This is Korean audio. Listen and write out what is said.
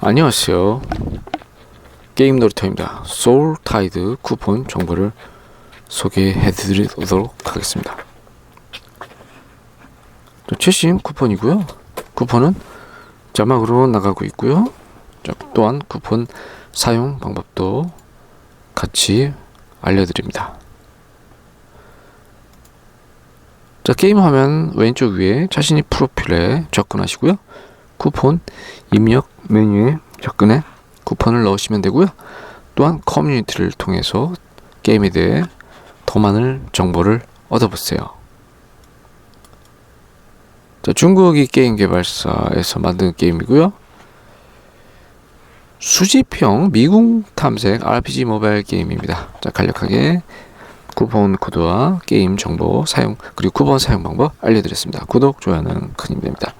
안녕하세요. 게임 놀이터입니다. 소울 타이드 쿠폰 정보를 소개해 드리도록 하겠습니다. 자, 최신 쿠폰이고요. 쿠폰은 자막으로 나가고 있고요. 자, 또한 쿠폰 사용 방법도 같이 알려드립니다. 자, 게임 화면 왼쪽 위에 자신이 프로필에 접근하시고요. 쿠폰 입력 메뉴에 접근해 쿠폰을 넣으시면 되고요. 또한 커뮤니티를 통해서 게임에 대해 더 많은 정보를 얻어보세요. 자, 중국이 게임 개발사에서 만든 게임이고요. 수집형 미궁 탐색 RPG 모바일 게임입니다. 자, 간략하게 쿠폰 코드와 게임 정보 사용 그리고 쿠폰 사용 방법 알려드렸습니다. 구독, 좋아요는 큰 힘이 됩니다.